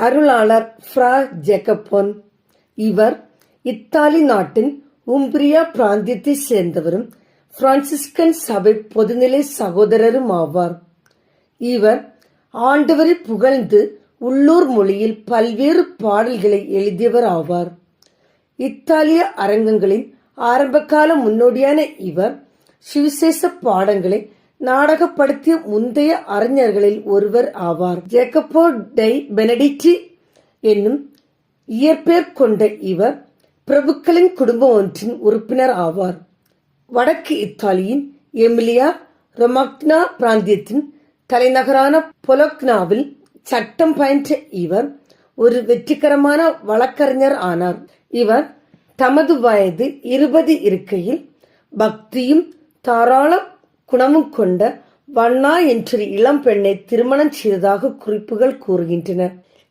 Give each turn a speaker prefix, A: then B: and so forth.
A: அருளாளர் ஃப்ரா ஜெகப்போன் இவர் இத்தாலி நாட்டின் உம்பிரியா பிராந்தியத்தைச் சேர்ந்தவரும் பிரான்சிஸ்கன் சபை பொதுநிலை சகோதரரும் ஆவார். இவர் ஆண்டவரை புகழ்ந்து உள்ளூர் மொழியில் பல்வேறு பாடல்களை எழுதியவர் ஆவார். இத்தாலிய அரங்கங்களின் ஆரம்பகால முன்னோடியான இவர் சுவிசேஷ பாடங்களை நாடகப்படுத்திய முந்தைய அறிஞர்களில் ஒருவர் ஆவார். ஜேக்கப்போ டை பெனடிட்டி என்னும் இயற்பெயர் கொண்ட இவர் பிரபுக்களின் குடும்பம் ஒன்றின் உறுப்பினர் ஆவார். வடக்கு இத்தாலியின் எமிலியா ரொமக்னா பிராந்தியத்தின் தலைநகரான பொலக்னாவில் சட்டம் பயின்ற இவர் ஒரு வெற்றிகரமான வழக்கறிஞர் ஆனார். இவர் தமது வயது இருபது இருக்கையில் பக்தியும் தாராள குணமும் கொண்ட வண்ணா என்ற இளம் பெண்ணை திருமணம் செய்ததாக குறிப்புகள் கூறுகின்றன.